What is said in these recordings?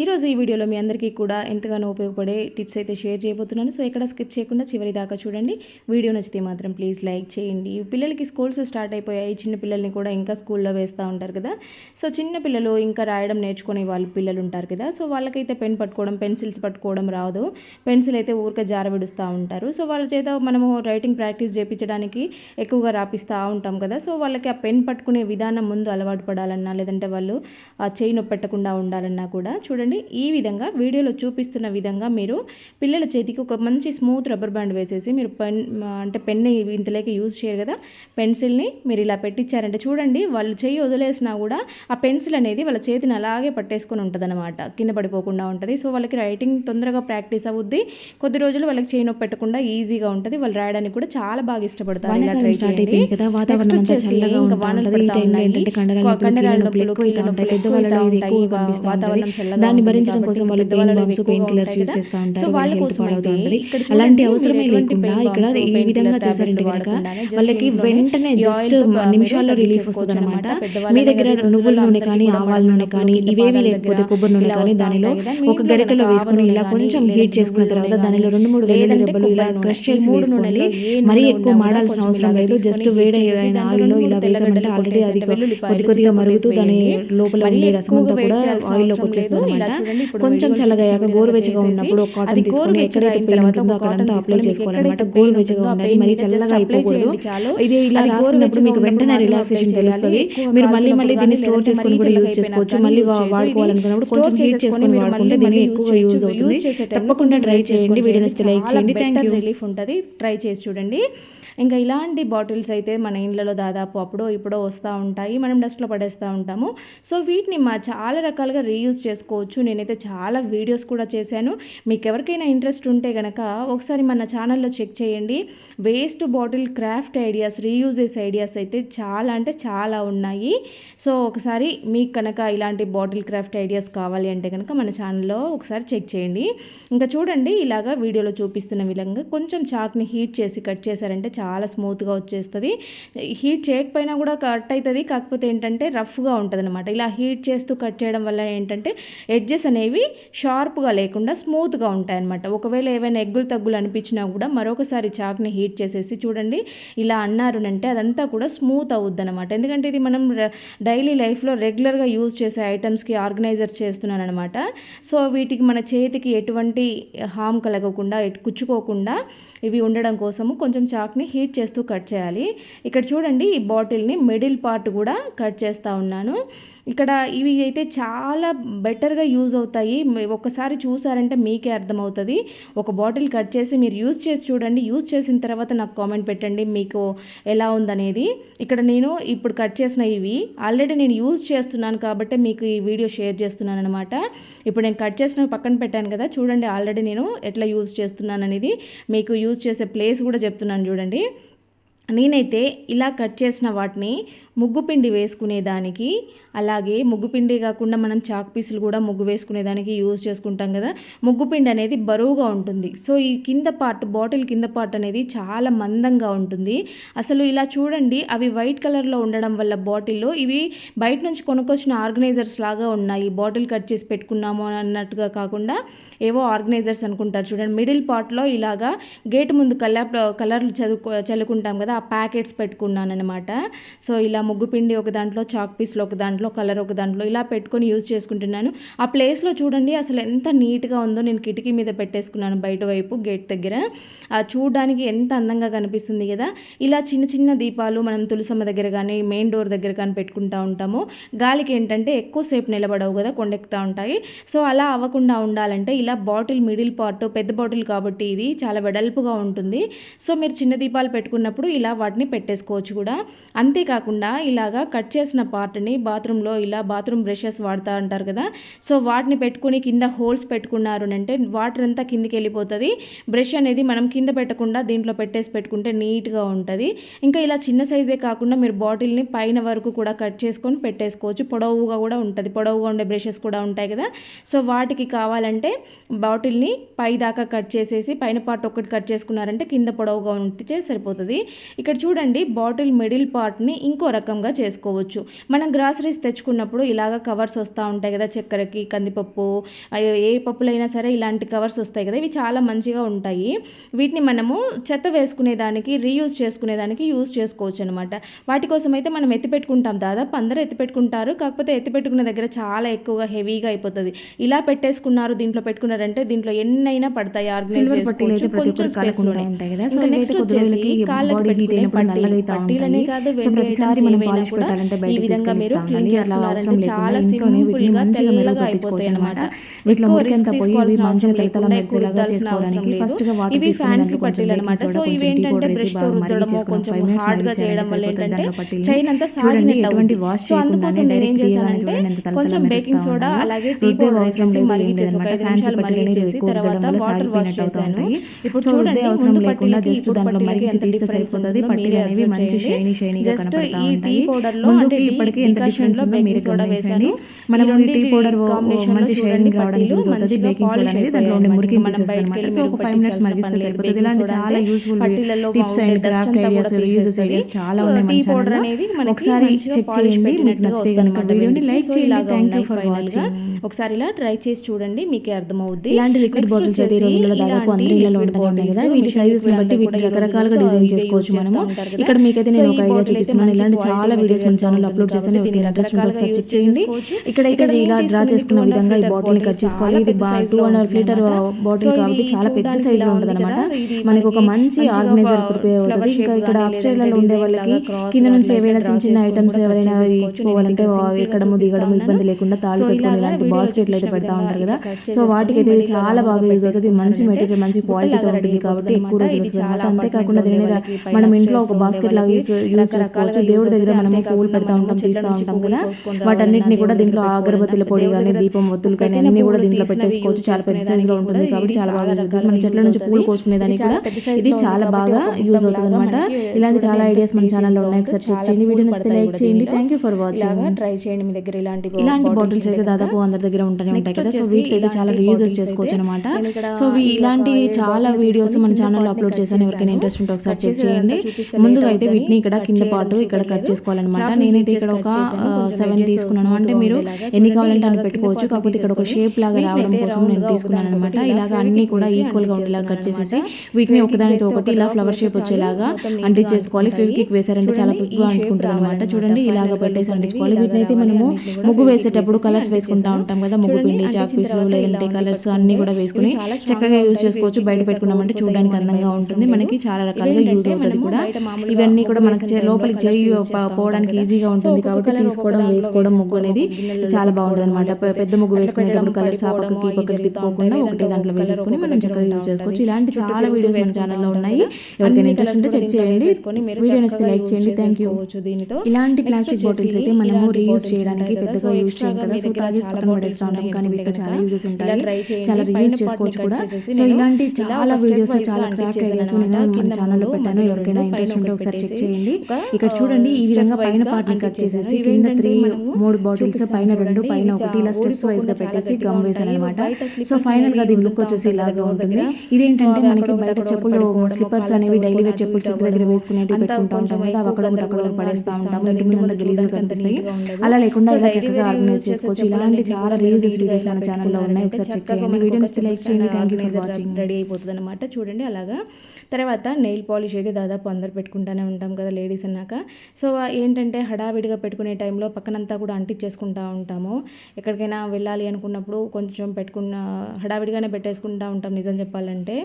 ఈరోజు ఈ వీడియోలో మీ అందరికీ కూడా ఎంతగానో ఉపయోగపడే టిప్స్ అయితే షేర్ చేయబోతున్నాను. సో ఎక్కడ స్కిప్ చేయకుండా చివరి దాకా చూడండి. వీడియో నచ్చితే మాత్రం ప్లీజ్ లైక్ చేయండి. పిల్లలకి స్కూల్స్ స్టార్ట్ అయిపోయాయి. చిన్న పిల్లల్ని కూడా ఇంకా స్కూల్లో వేస్తూ ఉంటారు కదా. సో చిన్న పిల్లలు ఇంకా రాయడం నేర్చుకునే వాళ్ళు పిల్లలు ఉంటారు కదా. సో వాళ్ళకైతే పెన్ పట్టుకోవడం పెన్సిల్స్ పట్టుకోవడం రాదు. పెన్సిల్ అయితే ఊరిక జార విడుస్తూ ఉంటారు. సో వాళ్ళ చేత మనము రైటింగ్ ప్రాక్టీస్ చేయించడానికి ఎక్కువగా రాపిస్తూ ఉంటాం కదా. సో వాళ్ళకి ఆ పెన్ పట్టుకునే విధానం ముందు అలవాటు పడాలన్నా లేదంటే వాళ్ళు ఆ చేయి నొప్పెట్టకుండా ఉండాలన్నా కూడా చూడండి. ఈ విధంగా వీడియోలో చూపిస్తున్న విధంగా మీరు పిల్లల చేతికి ఒక మంచి స్మూత్ రబ్బర్ బ్యాండ్ వేసేసి మీరు పెన్ అంటే పెన్ ఇంతలేక యూజ్ చేయరు కదా. పెన్సిల్ని మీరు ఇలా పెట్టించారంటే చూడండి వాళ్ళు చెయ్యి వదిలేసినా కూడా ఆ పెన్సిల్ అనేది వాళ్ళ చేతిని అలాగే పట్టేసుకొని ఉంటుంది అనమాట కింద పడిపోకుండా ఉంటుంది. సో వాళ్ళకి రైటింగ్ తొందరగా ప్రాక్టీస్ అవుద్ది. కొద్ది రోజులు వాళ్ళకి చేయి నొప్పి పెట్టకుండా ఈజీగా ఉంటుంది. వాళ్ళు రాయడానికి కూడా చాలా బాగా ఇష్టపడతారు. ఇలా చేయండి. వాతావరణం ఇంకా వానలు పడతా ఉన్నాయి. కండరాల నొప్పులు, కీళ్ళ నొప్పులు వాతావరణం. చల్లగా దాన్ని భరించడం కోసం వాళ్ళు pain balms pain killers use. చేస్తూ ఉంటారు వాళ్ళ కోసం ఉంటుంది అలాంటి అవసరమే లేకుండా ఇక్కడ ఈ విధంగా చేశారంటే కనుక వాళ్ళకి వెంటనే జస్ట్ నిమిషాల్లో రిలీఫ్ వస్తుంది అనమాట మీ దగ్గర నువ్వుల నూనె కానీ ఆవాల నూనె కానీ ఇవేవి లేకపోతే కొబ్బరి నూనె కానీ దానిలో ఒక గరిటెలో వేసుకొని ఇలా కొంచెం హీట్ చేసుకున్న తర్వాత దానిలో రెండు మూడు లేదంటే రెబ్బలు ఇలా క్రష్. చేసి వేసుకోండి మరీ ఎక్కువ మాడాల్సిన అవసరం లేదు జస్ట్ వేడి దాంట్లో ఆయిల్లో ఇలా వేసామంటే ఆల్రెడీ అది కొద్ది కొద్దిగా మరుగుతూ దాని. లోపల ఉండే రసం అంతా కూడా ఆయిల్లోకి వచ్చేస్తుంది అనమాట కొంచెం వీడియోలో చల్లగా అయ్యాక చూపించిన గోరువెచ్చగా ఉన్నప్పుడు ఒక కాటన్ తీసుకొని ఎక్కడైతే అయిన ఉంటుందో అక్కడంతా అప్లై చేసుకోవాలన్నమాట. గోరువెచ్చగా ఉండాలి మరీ చల్లగా అయిపోకూడదు. ఇది ఇలా రాసుకున్నప్పుడు మీకు వెంటనే రిలాక్సేషన్ తెలుస్తుంది. మీరు మళ్ళీ మళ్ళీ దీన్ని స్టోర్ చేసుకొని కూడా యూజ్ చేసుకోవచ్చు. మళ్ళీ. వాడుకోవాలనుకున్నప్పుడు కొంచెం హీట్ చేసుకొని వాడుకుంటే దీన్ని ఎక్కువ యూజ్. అవుతుంది. తప్పకుండా ట్రై చేయండి. వీడియో లైక్ చేయండి. థ్యాంక్ రిలీఫ్ ఉంటుంది. ట్రై చేసి చూడండి. ఇంకా ఇలాంటి బాటిల్స్ అయితే మన ఇండ్లలో దాదాపు అప్పుడో ఇప్పుడో వస్తూ ఉంటాయి. మనం డస్ట్లో పడేస్తూ ఉంటాము. సో వీటిని మా చాలా రకాలుగా రీయూజ్ చేసుకోవచ్చు. నేనైతే చాలా వీడియోస్ కూడా చేశాను. మీకు ఎవరికైనా ఇంట్రెస్ట్ ఉంటే కనుక ఒకసారి మన ఛానల్లో చెక్ చేయండి. Waste bottle craft ideas reuses ideas అయితే చాలా అంటే చాలా ఉన్నాయి. సో ఒకసారి మీకు కనుక ఇలాంటి బాటిల్ క్రాఫ్ట్ ఐడియాస్ కావాలి అంటే కనుక మన ఛానల్లో ఒకసారి చెక్ చేయండి. ఇంకా చూడండి ఇలాగా వీడియోలో చూపిస్తున్న విధంగా కొంచెం చాక్ని హీట్ చేసి కట్ చేశారంటే చాలా. చాలా స్మూత్గా వచ్చేస్తుంది. హీట్ చేయకపోయినా కూడా కట్ అవుతుంది కాకపోతే ఏంటంటే రఫ్గా ఉంటుంది అనమాట ఇలా హీట్ చేస్తూ కట్ చేయడం వల్ల ఏంటంటే ఎడ్జెస్ అనేవి షార్ప్గా లేకుండా స్మూత్గా ఉంటాయి అనమాట ఒకవేళ ఏవైనా ఎగ్గులు తగ్గులు అనిపించినా కూడా మరొకసారి చాక్ని హీట్ చేసేసి చూడండి. ఇలా అన్నారునంటే అదంతా కూడా స్మూత్ అవుద్ది అనమాట ఎందుకంటే ఇది మనం డైలీ లైఫ్లో రెగ్యులర్గా యూజ్ చేసే ఐటమ్స్కి ఆర్గనైజర్ చేస్తున్నాను అనమాట సో వీటికి మన చేతికి ఎటువంటి హామ్ కలగకుండా కుచ్చుకోకుండా ఇవి ఉండడం కోసము కొంచెం చాక్ని హీట్ చేస్తూ కట్ చేయాలి. ఇక్కడ చూడండి ఈ బాటిల్ని మిడిల్ పార్ట్ కూడా కట్ చేస్తూ ఉన్నాను. ఇక్కడ ఇవి అయితే చాలా బెటర్గా యూజ్ అవుతాయి. ఒకసారి ఒక్కసారి చూసారంటే మీకే అర్థమవుతుంది. ఒక బాటిల్ కట్ చేసి మీరు యూజ్ చేసి చూడండి. యూజ్ చేసిన తర్వాత నాకు కామెంట్ పెట్టండి. మీకు ఎలా ఉందనేది. ఇక్కడ నేను ఇప్పుడు కట్ చేసిన ఇవి ఆల్రెడీ నేను యూజ్ చేస్తున్నాను కాబట్టి మీకు ఈ వీడియో షేర్ చేస్తున్నాను అనమాట ఇప్పుడు నేను కట్ చేసిన పక్కన పెట్టాను కదా. చూడండి ఆల్రెడీ నేను ఎట్లా యూజ్ చేస్తున్నాను అనేది మీకు యూజ్ చేసే ప్లేస్ కూడా చెప్తున్నాను చూడండి. నేనైతే ఇలా కట్ చేసిన వాటిని ముగ్గు పిండి వేసుకునేదానికి అలాగే ముగ్గు పిండి కాకుండా మనం చాక్ పీసులు కూడా ముగ్గు వేసుకునేదానికి యూజ్ చేసుకుంటాం కదా. ముగ్గు పిండి అనేది బరువుగా ఉంటుంది. సో ఈ కింద పార్ట్ బాటిల్ కింద పార్ట్ అనేది చాలా మందంగా ఉంటుంది. అసలు ఇలా చూడండి అవి వైట్ కలర్లో ఉండడం వల్ల బాటిల్లో ఇవి బయట నుంచి కొనుక్కొచ్చిన ఆర్గనైజర్స్ లాగా ఉన్నాయి. బాటిల్ కట్ చేసి పెట్టుకున్నాము అన్నట్టుగా కాకుండా ఏవో ఆర్గనైజర్స్ అనుకుంటారు చూడండి. మిడిల్ పార్ట్లో ఇలాగా గేట్ ముందు కలర్ కలర్లు చదువుకో చల్లుకుంటాం కదా ఆ ప్యాకెట్స్ పెట్టుకున్నాను అనమాట సో ఇలా ముగ్గు పిండి ఒక దాంట్లో చాక్ పీస్లో ఒక దాంట్లో కలర్ ఒక దాంట్లో ఇలా పెట్టుకొని యూజ్ చేసుకుంటున్నాను. ఆ ప్లేస్లో చూడండి అసలు ఎంత నీట్గా ఉందో నేను కిటికీ మీద పెట్టేసుకున్నాను బయట వైపు గేట్ దగ్గర. చూడడానికి ఎంత అందంగా కనిపిస్తుంది కదా. ఇలా చిన్న చిన్న దీపాలు మనం తులసమ్మ దగ్గర కానీ మెయిన్ డోర్ దగ్గర కానీ పెట్టుకుంటూ ఉంటాము. గాలికి ఏంటంటే ఎక్కువసేపు నిలబడవు కదా కొండెక్కుతూ ఉంటాయి. సో అలా అవ్వకుండా ఉండాలంటే ఇలా బాటిల్ మిడిల్ పార్ట్ పెద్ద బాటిల్ కాబట్టి ఇది చాలా వెడల్పుగా ఉంటుంది. సో మీరు చిన్న దీపాలు పెట్టుకున్నప్పుడు ఇలా వాటిని పెట్టేసుకోవచ్చు కూడా. అంతేకాకుండా ఇలాగా కట్ చేసిన పార్ట్ని బాత్రూంలో ఇలా బాత్రూమ్ బ్రషెస్ వాడుతూ అంటారు కదా. సో వాటిని పెట్టుకుని కింద హోల్స్ పెట్టుకున్నారు అంటే వాటర్ అంతా కిందికి వెళ్ళిపోతుంది. బ్రష్ అనేది మనం కింద పెట్టకుండా దీంట్లో పెట్టేసి పెట్టుకుంటే నీట్గా ఉంటుంది. ఇంకా ఇలా చిన్న సైజే కాకుండా మీరు బాటిల్ని పైన వరకు కూడా కట్ చేసుకొని పెట్టేసుకోవచ్చు. పొడవుగా కూడా ఉంటుంది. పొడవుగా ఉండే బ్రషెస్ కూడా ఉంటాయి కదా. సో వాటికి కావాలంటే బాటిల్ని పై దాకా కట్ చేసేసి పైన పార్ట్ ఒక్కటి కట్ చేసుకున్నారంటే కింద పొడవుగా ఉంటే సరిపోతుంది. ఇక్కడ చూడండి బాటిల్ మిడిల్ పార్ట్ని ఇంకో రకం రకంగా చేసుకోవచ్చు. మనం గ్రాసరీస్ తెచ్చుకున్నప్పుడు ఇలాగ కవర్స్ వస్తూ ఉంటాయి కదా చక్కెరకి కందిపప్పు ఏ పప్పులైనా సరే ఇలాంటి కవర్స్ వస్తాయి కదా ఇవి చాలా మంచిగా ఉంటాయి. వీటిని మనము చెత్త వేసుకునేదానికి రీయూజ్ చేసుకునేదానికి యూజ్ చేసుకోవచ్చు అనమాట వాటి కోసం అయితే మనం ఎత్తిపెట్టుకుంటాం దాదాపు అందరూ ఎత్తిపెట్టుకుంటారు కాకపోతే ఎత్తిపెట్టుకున్న దగ్గర చాలా ఎక్కువగా హెవీగా అయిపోతుంది. ఇలా పెట్టేసుకున్నారు దీంట్లో పెట్టుకున్నారంటే దీంట్లో ఎన్నైనా పడతాయి ఆర్గనైజ్ కాదు. పాలిష్ పెట్టాలంటే బయట తీసుకెళ్ళిస్తామండి అట్లా అవసరం లేకుండా ఇంట్లోనే వీటిని మంచిగా మెరుగు పెట్టించుకోవచ్చు అనమాట వీటిలో పోయి ఇవి మంచిగా తలతల మెరిచేలాగా చేసుకోవడానికి ఫస్ట్గా వాటర్ తీసుకుని కొంచెం అనమాట పౌడర్ వేసి బాగా ఫైవ్ మినిట్స్ సరిపోతుంది దాంట్లో పట్టి చూడండి ఎటువంటి వాష్ చేయకుండానే డైరెక్ట్ తీయగానే చూడండి ఎంత తలతల మెరుస్తా అవసరం లేదు ఫ్యాన్స్ పట్టిలని ఎక్కువ వల్ల సాగిపోయినట్టు అవుతూ ఉంటాయి సో రుద్దే అవసరం లేకుండా జస్ట్ దాంట్లో మరిగించి తీస్తే సరిపోతుంది పట్టీలు అనేవి మంచి షైనీ షైనీగా కనపడతా ఉంటాయి టీ పౌడర్లో అంటే ఇప్పటికీ ఎంత డిఫరెన్స్ ఉందో మీరు కూడా వేసండి మనం ఈ టీ పౌడర్ మంచి షైనింగ్ రావడానికి యూజ్ అవుతుంది. బేకింగ్ సోడా అనేది దానిలో ఉండే మురికి మనం అనమాట. సో ఒక ఫైవ్ మినిట్స్ మరిగిస్తే సరిపోతుంది. ఇలాంటి చాలా useful tips and craft ideas reuses ideas చాలా ఉన్నాయి మన పౌడర్ అనేది ఒకసారి చెక్ చేయండి. మీకు నచ్చితే కనుక వీడియోని లైక్ చేయండి. థ్యాంక్ యూ ఫర్ వాచింగ్ ఒకసారి ఇలా ట్రై చేసి చూడండి మీకు అర్థమవుద్ది. ఇలాంటి లిక్విడ్ బాటిల్స్ అయితే ఈ రోజుల్లో దాదాపు అందరి ఇళ్ళలో ఉంటాయి కదా. వీటి సైజెస్ బట్టి వీటిని రకరకాలుగా డిజైన్ చేసుకోవచ్చు మనము ఇక్కడ మీకైతే నేను ఒక ఐడియా చూపిస్తున్నాను ఇలాంటి చాలా వీడియోస్ మన ఛానల్ అప్లోడ్ చేసాను దీని అడ్రస్ ఒకసారి చెక్ చేయండి. ఇక్కడ ఇక్కడ ఇలా డ్రా చేసుకున్న విధంగా ఈ బాటిల్ కట్ చేసుకోవాలి. ఇది two and half litre bottle కాబట్టి చాలా పెద్ద సైజులో ఉంటుంది అనమాట మనకి ఒక మంచి ఆర్గనైజర్ ప్రిపేర్ అవుతుంది. ఇంకా ఇక్కడ అప్స్టైల్లో ఉండే వాళ్ళకి కింద నుంచి ఏవైనా చిన్న చిన్న ఐటమ్స్ ఎవరైనా ఇచ్చుకోవాలంటే ఎక్కడము దిగడము ఇబ్బంది లేకుండా తాళు పెట్టుకుని ఇలాంటి బాస్కెట్లు అయితే పెడతా ఉంటారు కదా. సో వాటికి అయితే చాలా బాగా యూజ్ అవుతుంది. మంచి మెటీరియల్ మంచి క్వాలిటీతో ఉంటుంది కాబట్టి ఎక్కువ రోజులు వస్తుంది అంతేకాకుండా దీని మనం ఇంట్లో ఒక బాస్కెట్ లాగా యూజ్ చేసుకోవచ్చు దేవుడు దగ్గర మనము పూలు పెడతా ఉంటాం తీస్తూ ఉంటాం కదా. వాటన్నిటిని కూడా దీంట్లో అగరబత్తుల పొడి కానీ దీపం ఒత్తులు కానీ అన్ని కూడా దీంట్లో పెట్టేసుకోవచ్చు. చాలా పెద్ద సైజులో ఉంటుంది కాబట్టి చాలా బాగా జరుగుతుంది మన చెట్ల నుంచి పూలు కోసుకునేదానికి కూడా ఇది చాలా బాగా యూజ్ అవుతుంది అనమాట ఇలాంటి చాలా ఐడియాస్ మన ఛానల్లో ఉన్నాయి. ఒకసారి చెక్ చేయండి. వీడియో నచ్చితే లైక్ చేయండి. Thank you for watching try చేయండి మీ దగ్గర ఇలాంటి ఇలాంటి బాటిల్స్ అయితే దాదాపు అందరి దగ్గర ఉంటూనే ఉంటాయి కదా. సో వీటికైతే చాలా రీయూజెస్ చేసుకోవచ్చు అనమాట సో ఇలాంటి చాలా వీడియోస్ మన ఛానల్లో అప్లోడ్ చేశాను ఎవరికైనా ఇంట్రెస్ట్ ఉంటే ఒకసారి చెక్ చేయండి ముందుగా అయితే వీటిని ఇక్కడ కింద పాటు ఇక్కడ కట్ చేసుకోవాలన్నమాట. నేనైతే ఇక్కడ ఒక సెవెన్ తీసుకున్నాను. అంటే మీరు ఎన్ని కావాలంటే అని పెట్టుకోవచ్చు. కాకపోతే ఇక్కడ ఒక షేప్ లాగా రావడం కోసం నేను తీసుకున్నాను అనమాట ఇలాగ అన్ని కూడా ఈక్వల్గా ఉండేలా కట్ చేసేసి వీటిని ఒకదానితో ఒకటి ఇలా ఫ్లవర్ షేప్ వచ్చేలాగా అంటించ్ చేసుకోవాలి. ఫెవికిక్ వేసారంటే చాలా క్విక్గా అంటుకుంటుంది అనమాట చూడండి ఇలాగ పెట్టేసి అంటించుకోవాలి వీటిని అయితే మనము ముగ్గు వేసేటప్పుడు కలర్స్ వేసుకుంటా ఉంటాం కదా. ముగ్గు పిండి చాక్ పీసులు లేదంటే కలర్స్ అన్ని కూడా వేసుకుని చక్కగా యూజ్ చేసుకోవచ్చు బయట పెట్టుకున్నామంటే చూడడానికి అందంగా ఉంటుంది మనకి చాలా రకాలుగా యూజ్ అవుతుంది కూడా ఇవన్నీ కూడా మనకి లోపలికి చేయి పోవడానికి ఈజీగా ఉంటుంది కాబట్టి తీసుకోవడం వేసుకోవడం ముగ్గు అనేది చాలా బాగుంటుంది అనమాట పెద్ద ముగ్గు వేసుకునేటప్పుడు కలర్స్ ఆ పక్కకి ఈ పక్కకి తిప్పుకోకుండా ఒకటే దాంట్లో వేసేసుకుని మనం చక్కగా యూజ్ చేసుకోవచ్చు. ఇలాంటి చాలా వీడియోస్ మన ఛానల్లో ఉన్నాయి. ఎవరికైనా ఇంట్రెస్ట్ ఉంటే చెక్ చేయండి. వీడియో నచ్చితే లైక్ చేయండి. థ్యాంక్ యూ దీనితో. ఇలాంటి ప్లాస్టిక్ బాటిల్స్ అయితే మనము రీయూజ్ చేయడానికి పెద్దగా యూజ్ చేయం కదా. సో తాగేసి పక్కన పడేస్తా ఉంటాం. కానీ వీటితో చాలా యూజెస్ ఉంటాయి చాలా రీయూజ్ చేసుకోవచ్చు కూడా సో ఇలాంటి చాలా వీడియోస్ చాలా క్రాఫ్ట్ ఐడియాస్ నేను మన ఛానల్లో పెట్టాను ఎవరికైనా ఇంట్రెస్ట్ ఉంటే ఒకసారి చెక్ చేయండి ఇక్కడ చూడండి ఈ ఈ విధంగా పైన పార్ట్ని కట్ చేసేసి కింద త్రీ మూడు బాటిల్స్ పైన రెండు పైన ఒకటి ఇలా స్టెప్స్ వైజ్గా పెట్టేసి గమ్ వేసాను అనమాట సో ఫైనల్గా దీని లుక్ వచ్చేసి ఇలాగా ఉంటుంది. ఇదేంటంటే మనకి బయట చెప్పులు స్లిప్పర్స్ అనేవి డైలీ వేర్ చెప్పులు చెప్పుల దగ్గర వేసుకునేవి పెట్టుకుంటూ ఉంటాం కదా అవి అక్కడ అక్కడ పడేస్తూ ఉంటాం. ఇంటి ముందు గలీజ్గా కనిపిస్తాయి. అలా లేకుండా ఇలా చక్కగా ఆర్గనైజ్ చేసుకోవచ్చు. ఇలాంటి చాలా రిలీజియస్ వీడియోస్ మన ఛానల్లో ఉన్నాయి ఒకసారి చెక్ చేయండి వీడియోస్ లైక్ చేయండి thank you for watching ready అయిపోతుంది అనమాట చూడండి అలాగా తర్వాత నెయిల్ పాలిష్ అయితే దాదాపు అందరు పెట్టుకుంటానే ఉంటాం కదా లేడీస్ అన్నాక సో ఏంటంటే హడావిడిగా పెట్టుకునే టైంలో పక్కనంతా కూడా అంటించేసుకుంటూ ఉంటాము. ఎక్కడికైనా వెళ్ళాలి అనుకున్నప్పుడు కొంచెం పెట్టుకున్న హడావిడిగానే పెట్టేసుకుంటూ ఉంటాం నిజం చెప్పాలంటే.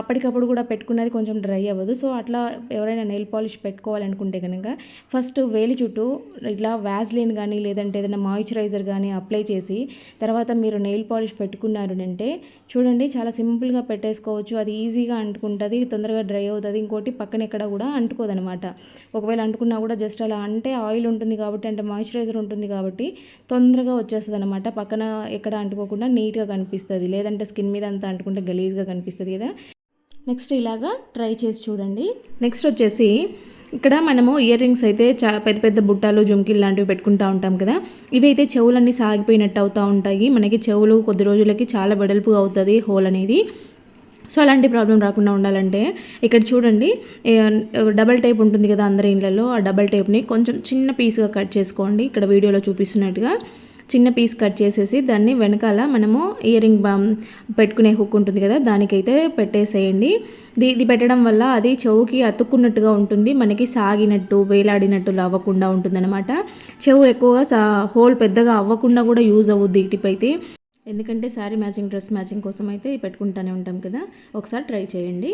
అప్పటికప్పుడు కూడా పెట్టుకున్నది కొంచెం డ్రై అవ్వదు. సో అట్లా ఎవరైనా నెయిల్ పాలిష్ పెట్టుకోవాలనుకుంటే కనుక ఫస్ట్ వేలి చుట్టూ ఇట్లా వ్యాజ్లిన్ కానీ లేదంటే ఏదైనా మాయిశ్చరైజర్ కానీ అప్లై చేసి తర్వాత మీరు నెయిల్ పాలిష్ పెట్టుకున్నారు అంటే చూడండి చాలా సింపుల్గా పెట్టేసుకోవచ్చు. అది ఈజీగా అంటుకుంటుంది తొందరగా డ్రై అవుతుంది. ఇంకోటి పక్కన ఎక్కడ కూడా అంటుకోదనమాట. ఒకవేళ అంటుకున్నా కూడా జస్ట్ అలా అంటే ఆయిల్ ఉంటుంది కాబట్టి అంటే మాయిశ్చరైజర్ ఉంటుంది కాబట్టి తొందరగా వచ్చేస్తుంది అనమాట పక్కన ఎక్కడ అంటుకోకుండా నీట్గా కనిపిస్తుంది. లేదంటే స్కిన్ మీద అంతా అంటుకుంటే గలీజ్గా కనిపిస్తుంది కదా. నెక్స్ట్ ఇలాగా ట్రై చేసి చూడండి. నెక్స్ట్ వచ్చేసి ఇక్కడ మనము ఇయర్ రింగ్స్ అయితే చా పెద్ద పెద్ద బుట్టాలు జుమ్కిలు లాంటివి పెట్టుకుంటూ ఉంటాం కదా. ఇవి అయితే చెవులన్నీ సాగిపోయినట్టు అవుతూ ఉంటాయి. మనకి చెవులు కొద్ది రోజులకి చాలా వెడల్పు అవుతుంది హోల్ అనేది. సో అలాంటి ప్రాబ్లం రాకుండా ఉండాలంటే ఇక్కడ చూడండి డబల్ టైప్ ఉంటుంది కదా అందరి ఇళ్ళలో ఆ డబల్ టైప్ని కొంచెం చిన్న పీస్గా కట్ చేసుకోండి. ఇక్కడ వీడియోలో చూపిస్తున్నట్టుగా చిన్న పీస్ కట్ చేసేసి దాన్ని వెనకాల మనము ఇయరింగ్ బామ్ పెట్టుకునే హుక్ ఉంటుంది కదా దానికైతే పెట్టేసేయండి. ఇది ఇది పెట్టడం వల్ల అది చెవుకి అతుక్కున్నట్టుగా ఉంటుంది మనకి సాగినట్టు వేలాడినట్టు అవ్వకుండా ఉంటుందన్నమాట. చెవు ఎక్కువగా సా హోల్ పెద్దగా అవ్వకుండా కూడా యూజ్ అవ్వద్ది ఇటుపైతే అయితే. ఎందుకంటే శారీ మ్యాచింగ్ డ్రెస్ మ్యాచింగ్ కోసం అయితే పెట్టుకుంటూనే ఉంటాం కదా. ఒకసారి ట్రై చేయండి.